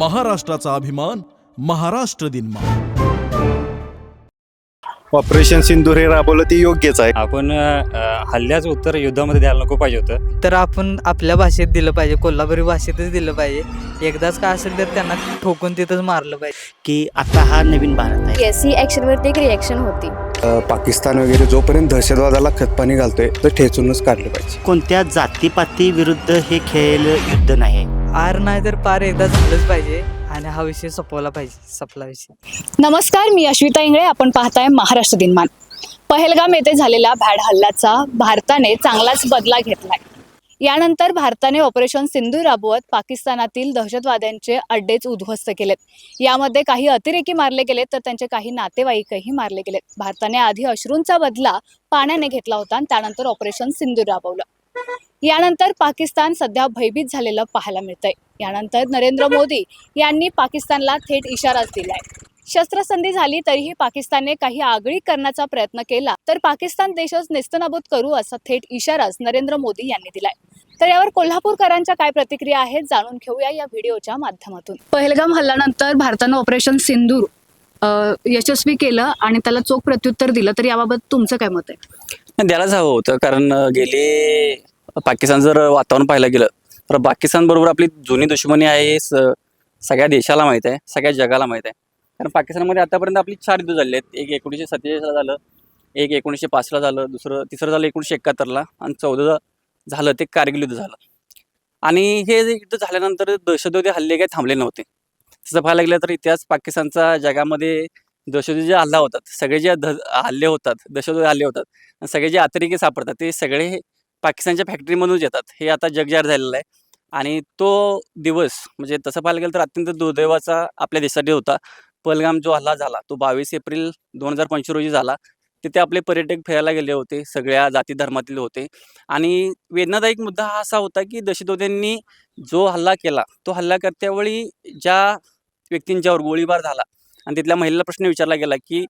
महाराष्ट्राचा अभिमान महाराष्ट्र दिन ऑपरेशन सिंदूर हे राबवलं ते योग्यच आहे. आपण हल्ल्याचं उत्तर युद्धामध्ये द्यायला नको पाहिजे होतं. तर आपण आपल्या भाषेत दिलं पाहिजे कोल्हापुरी भाषेतच दिलं पाहिजे. एकदाच काय असेल तर त्यांना ठोकून तिथंच मारलं पाहिजे. की आता हा नवीन भारत आहे. ही ॲक्शनवरती एक रिॲक्शन होती. पाकिस्तान वगैरे जोपर्यंत दहशतवादाला खतपाणी घालतोय तर ठेचूनच काढलं पाहिजे. कोणत्या जातीपाती विरुद्ध हे खेळ युद्ध नाही. आर नाही तर पार एकदा झालंच पाहिजे आणि हा विषय संपवला पाहिजे संपला विषय. नमस्कार मी अश्विता इंगळे. आपण पाहताय महाराष्ट्र दिनमान. पहलगाम येथे झालेल्या भॅड हल्ल्याचा भारताने चांगलाच बदला घेतलाय. यानंतर भारताने ऑपरेशन सिंधू राबवत पाकिस्तानातील दहशतवाद्यांचे अड्डेच उद्ध्वस्त केलेत. यामध्ये काही अतिरेकी मारले गेलेत तर त्यांचे काही नातेवाईकही मारले गेलेत. भारताने आधी अश्रूंचा बदला पाण्याने घेतला होता आणि त्यानंतर ऑपरेशन सिंधू राबवलं. यानंतर पाकिस्तान सध्या भयभीत झालेलं पाहायला मिळतंय. यानंतर नरेंद्र मोदी यांनी पाकिस्तानला थेट इशाराच दिलाय. शस्त्रसंधी झाली तरीही पाकिस्तानने काही आगळी करण्याचा प्रयत्न केला तर पाकिस्तान देशच नेस्तनाबूत करू असा थेट इशाराच नरेंद्र मोदी यांनी दिलाय. तर यावर कोल्हापूरकरांच्या काय प्रतिक्रिया आहेत जाणून घेऊया या व्हिडिओच्या माध्यमातून. पहलगाम हल्ल्यानंतर भारतानं ऑपरेशन सिंदूर अ, यशस्वी केलं आणि त्याला चोख प्रत्युत्तर दिलं तर याबाबत तुमचं काय मत आहे? नाही, द्यायलाच हवं होतं. कारण गेले पाकिस्तान जर वातावरण पाहायला गेलं तर पाकिस्तान बरोबर आपली जुनी दुश्मनी आहे हे स- सगळ्या देशाला माहीत आहे सगळ्या जगाला माहीत आहे. कारण पाकिस्तानमध्ये आतापर्यंत आपली चार युद्ध झाले आहेत. एक एकोणीसशे सत्तेचाळीसला झालं एक एकोणीसशे पाचला झालं दुसरं तिसरं झालं एकोणीसशे एकाहत्तरला आणि चौदा झालं ते कारगिल युद्ध झालं. आणि हे जे युद्ध झाल्यानंतर दहशतवादी हल्ले काही थांबले नव्हते. तसं पाहायला गेलं तर इतिहास पाकिस्तानचा जगामध्ये दहशतवादी जे हल्ला होतात सगळे जे हल्ले होतात दहशतवादी हल्ले होतात आणि सगळे जे अतिरेकी सापडतात ते सगळे पाकिस्तानच्या फॅक्टरीमधूनच येतात. हे आता जगजार झालेलं आहे. आणि तो दिवस म्हणजे तसं पाहायला गेलं तर अत्यंत दुर्दैवाचा आपल्या देशासाठी होता. पहलगाम जो हल्ला झाला तो बावीस एप्रिल दोन हजार पंचवीस रोजी झाला. तिथे आपले पर्यटक फिरायला गेले होते सगळ्या जाती धर्मातील होते. आणि वेदनादायक मुद्दा हा असा होता की दहशतवाद्यांनी जो हल्ला केला तो हल्ला करत्यावेळी ज्या व्यक्तींच्यावर गोळीबार झाला आणि तिथल्या महिलेला प्रश्न विचारला गेला की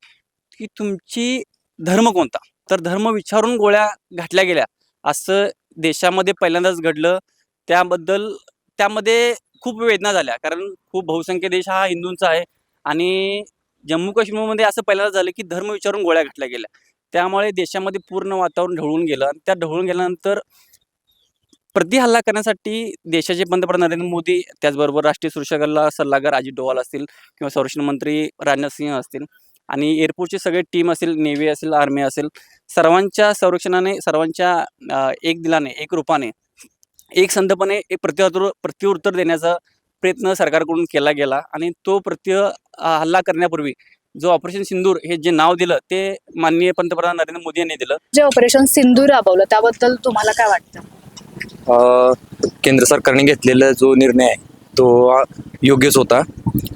की तुमची धर्म कोणता? तर धर्म विचारून गोळ्या घातल्या गेल्या. असं देशामध्ये पहिल्यांदाच घडलं. त्याबद्दल त्यामध्ये खूप वेदना झाल्या. कारण खूप बहुसंख्य देश हा हिंदूंचा आहे. आणि जम्मू काश्मीरमध्ये असं पहिल्यांदा झालं की धर्म विचारून गोळ्या घातल्या गेल्या. त्यामुळे देशामध्ये पूर्ण वातावरण ढवळून गेलं. आणि त्या ढवळून गेल्यानंतर प्रति हल्ला करण्यासाठी देशाचे पंतप्रधान नरेंद्र मोदी त्याचबरोबर राष्ट्रीय सुरक्षा सल्लागार अजित डोवाल असतील किंवा संरक्षण मंत्री राजनाथ सिंह असतील आणि एअरपोर्टची सगळे टीम असेल नेव्ही असेल आर्मी असेल सर्वांच्या संरक्षणाने सर्वांच्या एक दिलाने एक रूपाने एक संधपणे एक प्रत्युत्तर प्रत्युत्तर देण्याचा प्रयत्न सरकारकडून केला गेला आणि तो प्रत्य हल्ला करण्यापूर्वी जो ऑपरेशन सिंदूर हे जे नाव दिलं ते माननीय पंतप्रधान नरेंद्र मोदी यांनी दिलं. जे ऑपरेशन सिंदूर राबवलं त्याबद्दल तुम्हाला काय वाटतं? केंद्र सरकारने घेतलेला जो निर्णय आहे तो योग्यच होता.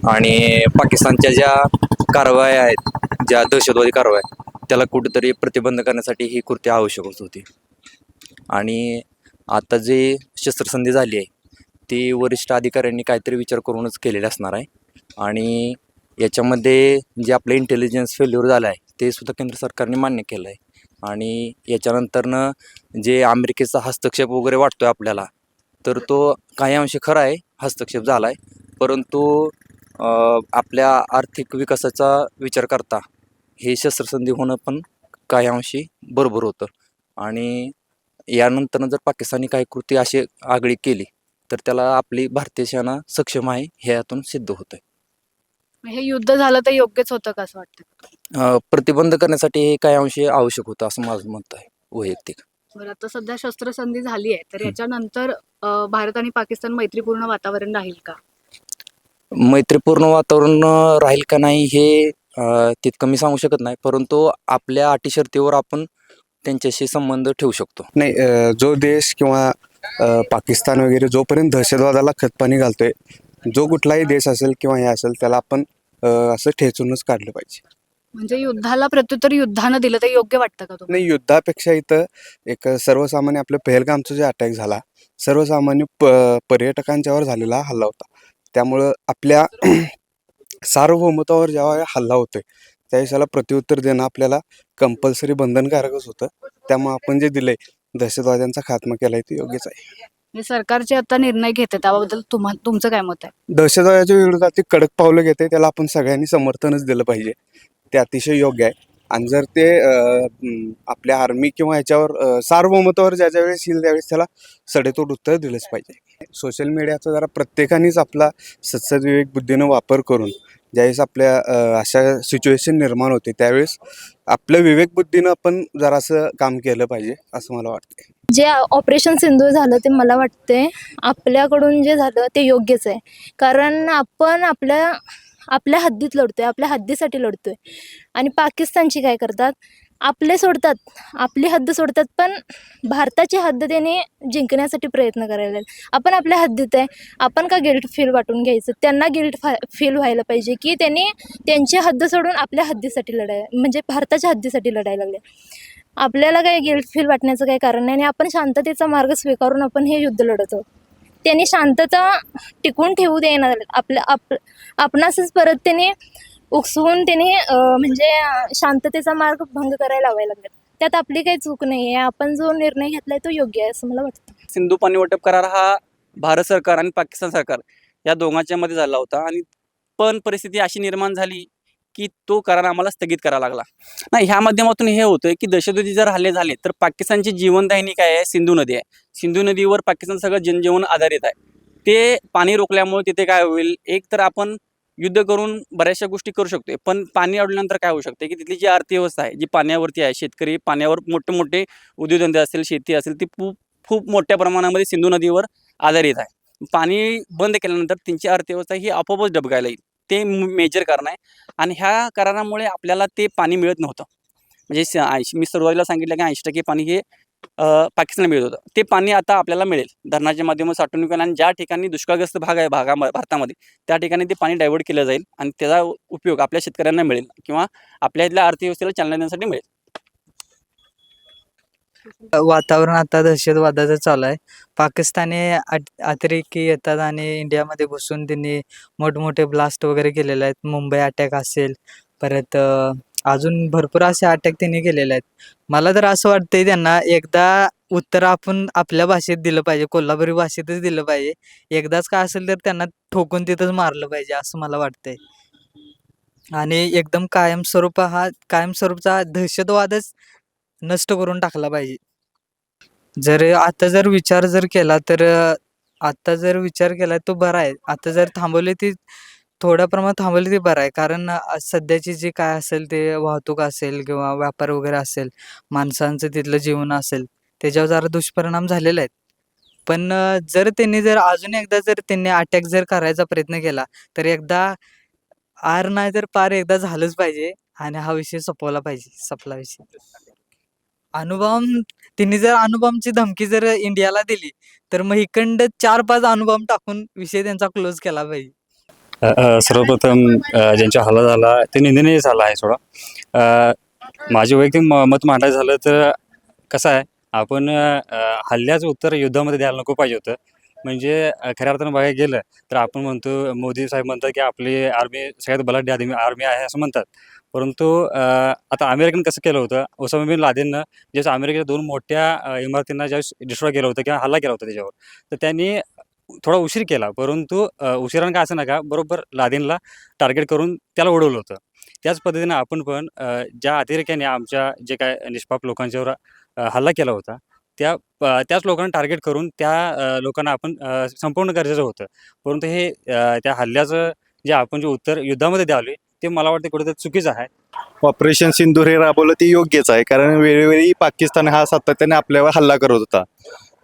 आणि पाकिस्तानच्या ज्या कारवाया आहेत ज्या दहशतवादी कारवाया त्याला कुठेतरी प्रतिबंध करण्यासाठी ही कृती आवश्यकच होती. आणि आता जे शस्त्रसंधी झाली आहे ती वरिष्ठ अधिकाऱ्यांनी काहीतरी विचार करूनच केलेले असणार आहे. आणि याच्यामध्ये जे आपलं इंटेलिजन्स फेल्युअर झालं आहे ते सुद्धा केंद्र सरकारने मान्य केलं आहे. आणि याच्यानंतरनं जे अमेरिकेचा हस्तक्षेप वगैरे वाटतो आहे आपल्याला तर तो काही अंशी खरा आहे हस्तक्षेप झाला आहे परंतु आपल्या आर्थिक विकासाचा विचार करता हे शस्त्रसंधी होणं पण काही अंशी बरोबर होतं. आणि यानंतरनं जर पाकिस्तानी काही कृती अशी आगळी केली तर त्याला आपली भारतीय सेना सक्षम आहे हे यातून सिद्ध होतं आहे हे युद्ध झालं तर योग्यच होतं का असं वाटतं? प्रतिबंध करण्यासाठी हे काही अंशी आवश्यक होतं असं माझं मत आहे वैयक्तिक. बरं आता सध्या शस्त्रसंधी झाली आहे तर याच्यानंतर अ, भारत आणि पाकिस्तान मैत्रीपूर्ण वातावरण राहील का? मैत्रीपूर्ण वातावरण अ, राहील का नाही हे अ, तितकं मी सांगू शकत नाही परंतु आपल्या अटी शर्तीवर आपण त्यांच्याशी संबंध ठेवू शकतो. नाही अ, जो देश किंवा अ, पाकिस्तान वगैरे जोपर्यंत दहशतवादाला खतपाणी घालतोय जो कुठलाही देश असेल किंवा हे असेल त्याला आपण अ, असं ठेचूनच काढलं पाहिजे. म्हणजे युद्धाला प्रत्युत्तर युद्धानं दिलं तर योग्य वाटतं का तुम्हाला? नाही युद्धापेक्षा इथं एक सर्वसामान्य आपलं पहलगामचा जे अटॅक झाला सर्वसामान्य प पर्यटकांच्यावर झालेला हल्ला होता. त्यामुळं आपल्या सार्वभौमत्वावर जेव्हा हल्ला होतोय त्यावेळेस याला प्रत्युत्तर देणं आपल्याला कंपल्सरी बंधनकारकच होतं. त्यामुळे आपण जे दिलंय दहशतवाद्यांचा खात्मा केलाय ते योग्यच आहे. म्हणजे सरकारचे आता निर्णय घेते त्याबद्दल तुम्हा तुमचं काय मत आहे? दहशतवादाच्या विरोधात ते कडक पावलं घेते त्याला आपण सगळ्यांनी समर्थनच दिलं पाहिजे. ते अतिशय योग्य आहे. आणि जर ते अं, आपल्या आर्मी किंवा ह्याच्यावर अं, सार्वभौमत्वावर ज्या ज्या वेळेस येईल त्यावेळेस त्याला सडेतोड उत्तर दिलंच पाहिजे. सोशल मीडियाचा जरा प्रत्येकानेच आपला सत्सद विवेक बुद्धीनं वापर करून ज्यावेळेस आपल्या अं, अशा सिच्युएशन निर्माण होते त्यावेळेस आपल्या विवेकबुद्धीनं आपण जरासं काम केलं पाहिजे असं मला वाटतं जे ऑपरेशन सिंधूर झालं ते मला वाटते आपल्याकडून जे झालं ते योग्यच आहे. कारण आपण आपल्या आपल्या हद्दीत लढतोय आपल्या हद्दीसाठी लढतोय. आणि पाकिस्तानची काय करतात? आपले सोडतात आपली हद्द सोडतात पण भारताची हद्द त्याने जिंकण्यासाठी प्रयत्न करायला लागले. आपण आपल्या हद्दीत आहे. आपण का गिल्ट फील वाटून घ्यायचं? त्यांना गिल्ट फा फील व्हायला पाहिजे की त्यांनी त्यांची हद्द सोडून आपल्या हद्दीसाठी लढाय म्हणजे भारताच्या हद्दीसाठी लढायला लागले. आपल्याला काही गिल्ट फील वाटण्याचं काही कारण नाही आणि आपण शांततेचा मार्ग स्वीकारून आपण हे युद्ध लढत. आहोत त्यांनी शांतता टिकून ठेवू देणार आपल्या आप आपणासच परत त्यांनी उकसवून त्यांनी म्हणजे शांततेचा मार्ग भंग करायला लावायला लागतात त्यात आपली काही चूक नाही आहे आपण जो निर्णय घेतलाय तो योग्य आहे असं मला वाटतं. सिंधू पाणी वाटप करार हा भारत सरकार आणि पाकिस्तान सरकार या दोघांच्या मध्ये झाला होता आणि पण परिस्थिती अशी निर्माण झाली की तो करार आम्हाला स्थगित करावा लागला. नाही ह्या माध्यमातून हे होतं की दहशतवादी जर हल्ले झाले तर पाकिस्तानची जीवनदायिनी काय आहे? सिंधू नदी आहे. सिंधू नदीवर पाकिस्तान सगळं जनजीवन आधारित आहे. ते पाणी रोखल्यामुळे तिथे काय होईल? एक तर आपण युद्ध करून बऱ्याचशा गोष्टी करू शकतोय पण पाणी अडल्यानंतर काय होऊ शकते की तिथली जी अर्थव्यवस्था आहे जी पाण्यावरती आहे शेतकरी पाण्यावर मोठे मोठे उद्योगधंदे असेल शेती असेल ती खूप खूप मोठ्या प्रमाणामध्ये सिंधू नदीवर आधारित आहे. पाणी बंद केल्यानंतर त्यांची अर्थव्यवस्था ही आपोआपच डबकायला येईल. ते मेजर करणं आहे. आणि ह्या करारामुळे आपल्याला ते पाणी मिळत नव्हतं. म्हणजे स- ऐंशी मी सुरुवातीला सांगितलं की ऐंशी टक्के पाणी हे पाकिस्तानला मिळत होतं. ते पाणी आता आपल्याला मिळेल. धरणाच्या माध्यमातून साठवून आणि ज्या ठिकाणी दुष्काळग्रस्त भाग आहे भागा भारतामध्ये त्या ठिकाणी ते पाणी डायव्हर्ट केलं जाईल आणि त्याचा उपयोग आपल्या शेतकऱ्यांना मिळेल किंवा आपल्या इथल्या अर्थव्यवस्थेला चालना देण्यासाठी मिळेल. वातावरण आता दहशतवादाचं चालू आहे. पाकिस्तानी अतिरेकी येतात आणि इंडियामध्ये घुसून त्यांनी मोठमोठे ब्लास्ट वगैरे केलेले आहेत. मुंबई अटॅक असेल परत अजून भरपूर असे अटॅक त्यांनी केलेले आहेत. मला तर असं वाटतंय त्यांना एकदा उत्तर आपण आपल्या भाषेत दिलं पाहिजे कोल्हापुरी भाषेतच दिलं पाहिजे. एकदाच काय असेल तर त्यांना ठोकून तिथंच मारलं पाहिजे असं मला वाटतंय. आणि एकदम कायमस्वरूप हा कायमस्वरूपचा दहशतवादच नष्ट करून टाकला पाहिजे. जर आता जर विचार जर केला तर आता जर विचार केला तो बरा आहे. आता जर थांबवले ती थोड्या प्रमाणात थांबवले ते बरं आहे. कारण सध्याची जी काय असेल ते वाहतूक असेल किंवा व्यापार वगैरे असेल माणसांचं तिथलं जीवन असेल त्याच्यावर जरा दुष्परिणाम झालेले आहेत. पण जर त्यांनी जर अजून एकदा जर त्यांनी अटॅक जर करायचा प्रयत्न केला तर एकदा आर नाही तर पार एकदा झालंच पाहिजे आणि हा विषय संपवला पाहिजे संपला विषय. अनुपम त्यांनी जर अनुपमची धमकी जर इंडियाला दिली तर मग इकडं चार पाच अनुपम टाकून विषय त्यांचा क्लोज केला पाहिजे अ, अ, सर्वप्रथम अ, ज्यांच्या हल्ला झाला ते निंदनीय झाला आहे थोडा अ, माझे वैयक्तिक म- मत मांडायचं झालं तर कसं आहे आपण अ, हल्ल्याचं उत्तर युद्धामध्ये द्यायला नको पाहिजे होतं. म्हणजे अ, खऱ्या अर्थानं बघायला गेलं तर आपण म्हणतो मोदी साहेब म्हणतात की आपली आर्मी सगळ्यात बलाढ्य आर्मी आर्मी आहे असं म्हणतात. परंतु आता अमेरिकन कसं केलं होतं? ओसामा बिन लादेननं ज्यावेळेस अमेरिकेच्या दोन मोठ्या इमारतींना ज्यावेळेस डिस्ट्रॉय केलं होतं किंवा हल्ला केला होता त्याच्यावर तर त्यांनी थोडा उशीर केला. परंतु उशिरानं काय असं नका बरोबर लादेनला टार्गेट करून त्याला उडवलं होतं. त्याच पद्धतीनं आपण पण ज्या अतिरेक्याने आमच्या जे काय निष्पाप लोकांच्यावर हल्ला केला होता त्या त्याच लोकांना टार्गेट करून त्या लोकांना आपण संपूर्ण संपवणं गरजेचं होतं. परंतु हे त्या हल्ल्याचं जे आपण जे उत्तर युद्धामध्ये द्यावे ते मला वाटतं कुठेतरी चुकीचं आहे. ऑपरेशन सिंधूर हे राबवलं ते योग्यच आहे कारण वेळोवेळी पाकिस्तान हा सातत्याने आपल्यावर हल्ला करत होता.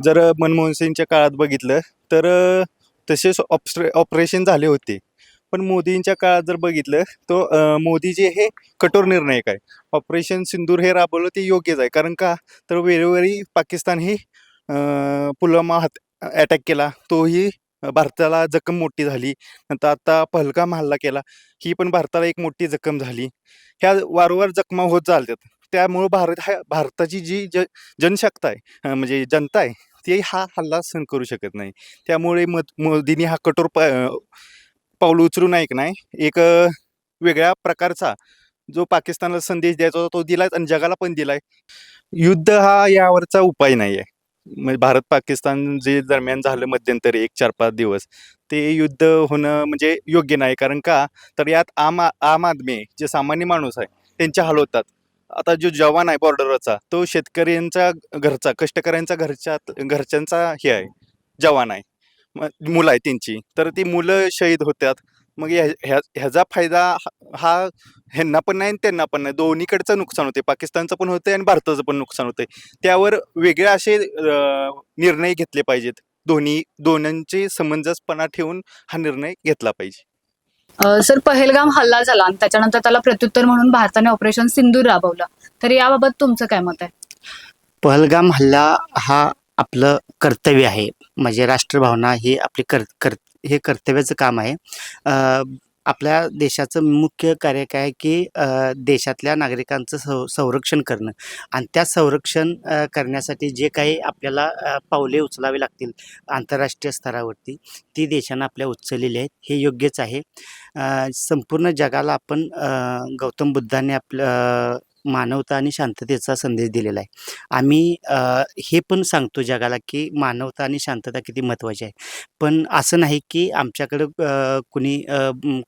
जर मनमोहन सिंगच्या काळात बघितलं तर तसेच ऑप्स्ट्रे ऑपरेशन झाले होते. पण मोदींच्या काळात जर बघितलं तर मोदी जे हे कठोर निर्णायक आहे. ऑपरेशन सिंदूर हे राबवलं ते योग्यच आहे कारण का? तर वेळोवेळी पाकिस्तान हे पुलवामा हात अटॅक केला तोही भारताला जखम मोठी झाली. नंतर आता पहलगाम हल्ला केला. ही पण भारताला एक मोठी जखम झाली. ह्या वारंवार जखमा होत चालतात. त्यामुळं भारत हा भारताची जी ज जनशक्ता आहे म्हणजे जनता आहे ती हा हल्ला सहन करू शकत नाही. त्यामुळे मत मोदींनी हा कठोर प पाऊल उचलून नाही नाही. एक वेगळ्या प्रकारचा जो पाकिस्तानला संदेश द्यायचा होता तो दिलाय आणि जगाला पण दिलाय. युद्ध हा यावरचा उपाय नाही आहे म्हणजे भारत पाकिस्तान जे दरम्यान झालं मध्यंतरी एक चार पाच दिवस ते युद्ध होणं म्हणजे योग्य नाही. कारण का? तर यात आम आम आदमी जे सामान्य माणूस आहे त्यांचे हाल होतात. आता जो जवान आहे बॉर्डरचा तो शेतकऱ्यांचा घरचा कष्टकऱ्यांचा घरच्या घरच्यांचा हे आहे जवान आहे. मग मुलं आहे त्यांची. तर ती मुलं शहीद होतात. मग ह्या ह्या ह्याचा फायदा हा- हा ह्यांना पण नाही आणि त्यांना पण नाही. दोन्हीकडचं नुकसान होते पाकिस्तानचं पण होते आणि भारताचं पण नुकसान होते त्यावर वेगळे असे अं, निर्णय घेतले पाहिजेत. दोन्ही दोन्हींचे समंजसपणा ठेवून हा निर्णय घेतला पाहिजे. अ, सर पहलगाम हल्ला झाला आणि त्याच्यानंतर त्याला प्रत्युत्तर म्हणून भारताने ऑपरेशन सिंधूर राबवलं. तर याबाबत तुमचं काय मत आहे? पहलगाम हल्ला हा आपलं कर्तव्य आहे. म्हणजे राष्ट्रभावना ही आपली कर कर हे कर्तव्याचं काम आहे. अ, आपल्या देशाचं मुख्य कार्य काय आहे की देशातल्या नागरिकांचं सं संरक्षण करणं. आणि त्या संरक्षण करण्यासाठी जे काही आपल्याला पावले उचलावे लागतील आंतरराष्ट्रीय स्तरावरती ती देशानं आपल्या उचललेली आहेत. हे योग्यच आहे. संपूर्ण जगाला आपण गौतम बुद्धाने आपलं मानवता आणि शांततेचा संदेश दिलेला आहे. आम्ही हे पण सांगतो जगाला की मानवता आणि शांतता किती महत्त्वाची आहे. पण असं नाही की आमच्याकडं कुणी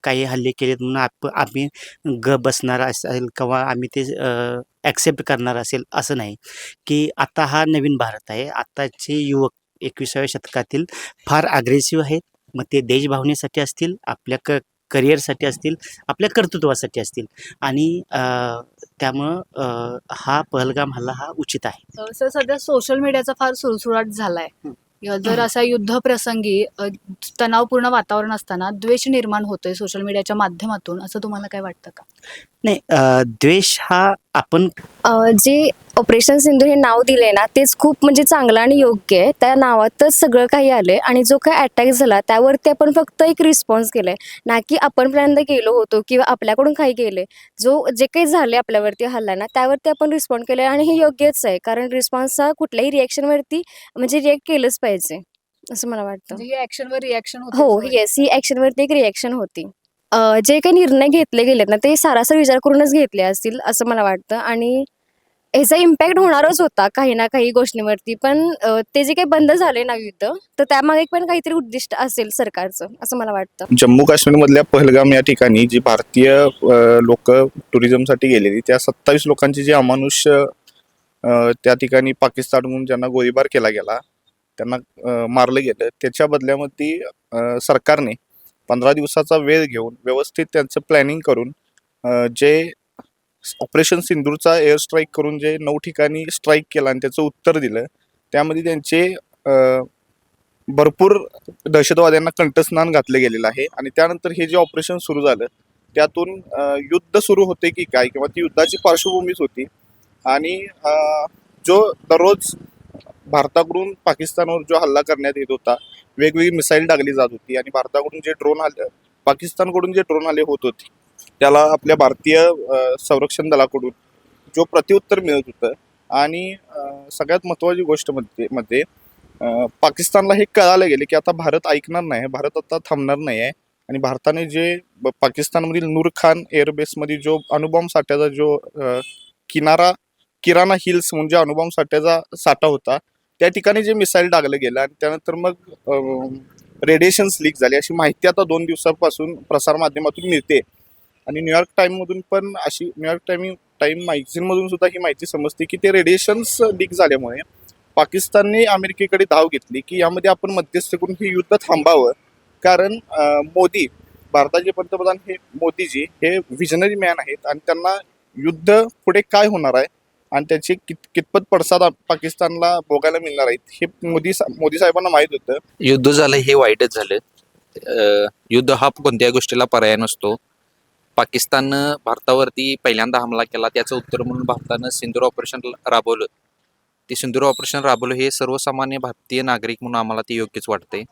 काही हल्ले केलेत म्हणून आप आम्ही ग बसणार असेल किंवा आम्ही ते ॲक्सेप्ट करणार असेल असं नाही. की आता हा नवीन भारत आहे. आत्ताचे युवक एकविसाव्या शतकातील फार अग्रेसिव्ह आहेत. मग ते देशभावनेसाठी असतील. आपल्या क करिअरसाठी असतील आपल्या कर्तृत्वासाठी असतील. आणि त्यामुळं हा पहलगाम हल्ला हा उचित आहे. सर सध्या सोशल मीडियाचा फार सुळसुळाट झालाय. जर असा युद्ध प्रसंगी तणावपूर्ण वातावरण असताना द्वेष निर्माण होतोय सोशल मीडियाच्या माध्यमातून असं तुम्हाला काय वाटतं का? नाही द्वेष हा आपण जे ऑपरेशन सिंधू हे नाव दिले ना तेच खूप म्हणजे चांगलं आणि योग्य आहे. त्या नावातच सगळं काही आलंय आणि जो काही अटॅक झाला त्यावरती आपण फक्त एक रिस्पॉन्स केलाय. ना की आपण पर्यंत गेलो होतो किंवा आपल्याकडून काही गेले जो जे काही झाले आपल्यावरती हल्ला ना त्यावरती आपण रिस्पॉन्ड केलं आणि हे योग्यच आहे. कारण रिस्पॉन्स हा कुठल्याही रिॲक्शनवरती म्हणजे रिॲक्ट केलंच पाहिजे असं मला वाटतं. म्हणजे ऍक्शनवर रिॲक्शन हो येस ही ॲक्शनवरती एक रिॲक्शन होती. जे काही निर्णय घेतले गेलेत ना ते सारासर विचार करूनच घेतले असतील असं मला वाटतं. आणि ह्याचा इम्पॅक्ट होणारच होता काही ना काही गोष्टींवरती. पण ते जे काही बंद झाले ना युद्ध तर त्यामागे पण काहीतरी उद्दिष्ट असेल सरकारचं असं मला वाटतं. जम्मू काश्मीरमधल्या पहलगाम या ठिकाणी जी भारतीय लोक टुरिझमसाठी गेलेली त्या सत्तावीस लोकांची जी अमानुष्य त्या ठिकाणी पाकिस्तानहून ज्यांना गोळीबार केला गेला त्यांना मारलं गेलं त्याच्या बदल्यामध्ये सरकारने पंधरा दिवसाचा वेळ घेऊन व्यवस्थित त्यांचं प्लॅनिंग करून जे ऑपरेशन सिंदूरचा एअर स्ट्राईक करून जे नऊ ठिकाणी स्ट्राईक केला आणि त्याचं उत्तर दिलं त्यामध्ये त्यांचे भरपूर दहशतवाद्यांना कंठस्नान घातलं गेलेलं आहे आणि त्यानंतर हे जे ऑपरेशन सुरू झालं त्यातून युद्ध सुरू होते की काय किंवा ती युद्धाची पार्श्वभूमीच होती आणि जो दररोज भारताकडून पाकिस्तानवर जो हल्ला करण्यात येत होता वेगवेगळी मिसाईल टाकली जात होती आणि भारताकडून जे ड्रोन आले पाकिस्तानकडून जे ड्रोन आले होत होते त्याला आपल्या भारतीय संरक्षण दलाकडून जो प्रत्युत्तर मिळत होतं. आणि सगळ्यात महत्त्वाची गोष्टमध्ये मध्ये पाकिस्तानला हे कळालं गेले की आता भारत ऐकणार नाही भारत आता थांबणार नाही आहे. आणि भारताने जे ब- पाकिस्तानमधील नूर खान एअरबेसमध्ये जो अणुबॉम्ब साठ्याचा जो किनारा किराणा हिल्स म्हणजे अणुबॉम्ब साठ्याचा साठा होता त्या ठिकाणी जे मिसाईल डागलं गेलं आणि त्यानंतर मग रेडिएशन्स लीक झाले अशी माहिती आता दोन दिवसापासून प्रसारमाध्यमातून मिळते. आणि न्यूयॉर्क टाईममधून पण अशी न्यूयॉर्क टाईम टाईम मॅगझिनमधून सुद्धा ही माहिती समजते की ते रेडिएशन्स लीक झाल्यामुळे पाकिस्तानने अमेरिकेकडे धाव घेतली की यामध्ये आपण मध्यस्थ करून हे युद्ध थांबावं. कारण मोदी भारताचे पंतप्रधान हे मोदीजी हे विजनरी मॅन आहेत आणि त्यांना युद्ध पुढे काय होणार आहे आणि त्याचे कित कितपत पडसाद पाकिस्तानला भोगायला मिळणार आहेत हे मोदी सा- मोदी साहेबांना माहीत होतं. युद्ध झालं हे वाईटच झालं. युद्ध हा कोणत्याही गोष्टीला पर्याय नसतो. पाकिस्ताननं भारतावरती पहिल्यांदा हमला केला त्याचं उत्तर म्हणून भारतानं सिंदूर ऑपरेशन राबवलं. ते सिंदूर ऑपरेशन राबवलं हे सर्वसामान्य भारतीय नागरिक म्हणून आम्हाला ते योग्यच वाटते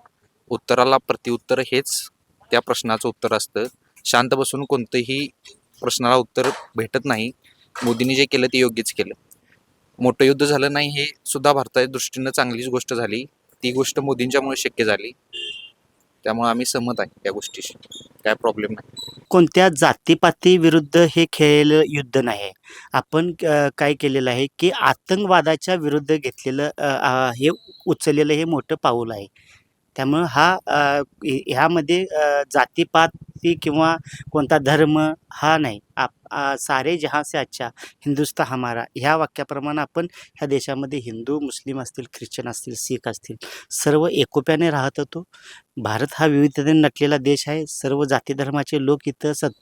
उत्तराला प्रतिउत्तर हेच त्या प्रश्नाचं उत्तर असतं. शांत बसून कोणतंही प्रश्नाला उत्तर भेटत नाही. मोदींनी जे केलं ते योग्यच केलं. मोठं युद्ध झालं नाही हे सुद्धा भारताच्या दृष्टीनं चांगलीच गोष्ट झाली. ती गोष्ट मोदींच्यामुळे शक्य झाली. त्यामुळे आम्ही सहमत आहे त्या गोष्टीशी. काय प्रॉब्लेम नाही. कोणत्या जातीपाती विरुद्ध हे खेळलेलं युद्ध नाही? आहे आपण काय केलेलं आहे की आतंकवादाच्या विरुद्ध घेतलेलं हे उचललेलं हे मोठं पाऊल आहे. त्यामुळं हा ह्यामध्ये जातीपाती किंवा कोणता धर्म हा नाही. आप आ, सारे जहाँ से अच्छा हिंदुस्ता हमारा. ह्या वाक्याप्रमाणे आपण ह्या देशामध्ये हिंदू मुस्लिम असतील ख्रिश्चन असतील शीख असतील सर्व एकोप्याने राहत होतो. भारत हा विविधतेने नटलेला देश आहे. सर्व जाती धर्माचे लोक इथं सद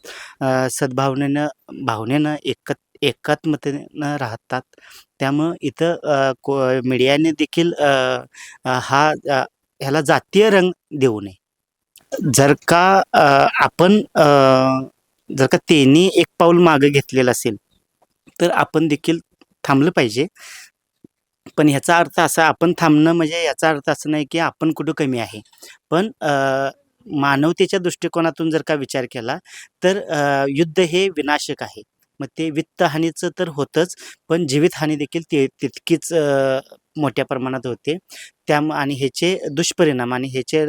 सद्भावनेनं भावनेनं एकत एकात्मतेनं राहतात. त्यामुळं इथं को मीडियाने देखील हा ह्याला जातीय रंग देऊ नये. जर का आपण जर का त्यांनी एक पाऊल मागं घेतलेलं असेल तर आपण देखील थांबलं पाहिजे. पण ह्याचा अर्थ असा आपण थांबणं म्हणजे याचा अर्थ असं नाही की आपण कुठं कमी आहे. पण मानवतेच्या दृष्टिकोनातून जर का विचार केला तर युद्ध हे विनाशक आहे. मग ते वित्तहानीचं तर होतंच पण जीवितहानी देखील ते तितकीच मोठ्या प्रमाणात होते. त्याम आणि ह्याचे दुष्परिणाम आणि ह्याचे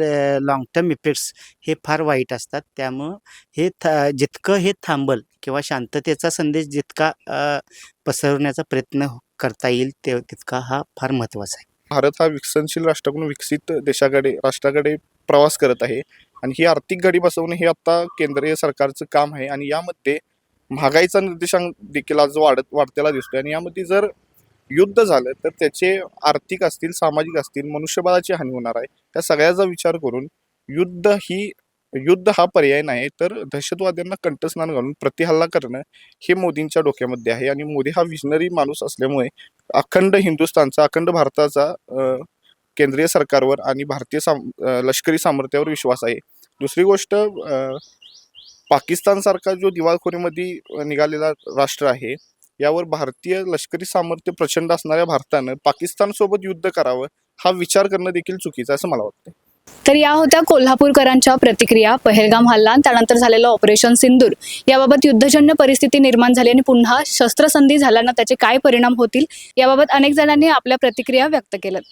लाँग टर्म इफेक्ट्स हे फार वाईट असतात. त्यामुळं हे था जितकं हे थांबल किंवा शांततेचा संदेश जितका पसरवण्याचा प्रयत्न करता येईल ते तितका हा फार महत्त्वाचा आहे. भारत हा विकसनशील राष्ट्राकडून विकसित देशाकडे राष्ट्राकडे प्रवास करत आहे आणि ही आर्थिक गाडी बसवणे हे आता केंद्रीय सरकारचं काम आहे आणि यामध्ये महागाईचा निर्देशांक देखील आज वाढत वाढतेला दिसतोय. आणि यामध्ये जर युद्ध झालं तर त्याचे आर्थिक असतील सामाजिक असतील मनुष्यबळाची हानी होणार आहे. त्या सगळ्याचा विचार करून युद्ध ही युद्ध हा पर्याय नाही तर दहशतवाद्यांना कंठस्नान घालून प्रतिहल्ला करणं हे मोदींच्या डोक्यामध्ये आहे. आणि मोदी हा विजनरी माणूस असल्यामुळे अखंड हिंदुस्थानचा अखंड भारताचा केंद्रीय सरकारवर आणि भारतीय साम लष्करी सामर्थ्यावर विश्वास आहे. दुसरी गोष्ट पाकिस्तानसारखा जो दिवाळखोरीमध्ये निघालेला राष्ट्र आहे यावर भारतीय लष्करी सामर्थ्य प्रचंड असणाऱ्या भारतानं पाकिस्तान सोबत युद्ध करावं हा विचार करणं देखील चुकीचं असं मला वाटतं तर या होत्या कोल्हापूरकरांच्या प्रतिक्रिया पहलगाम हल्ला त्यानंतर झालेलं ऑपरेशन सिंदूर. याबाबत युद्धजन्य परिस्थिती निर्माण झाली आणि पुन्हा शस्त्रसंधी झाल्यानं त्याचे काय परिणाम होतील याबाबत अनेक जणांनी आपल्या प्रतिक्रिया व्यक्त केल्यात.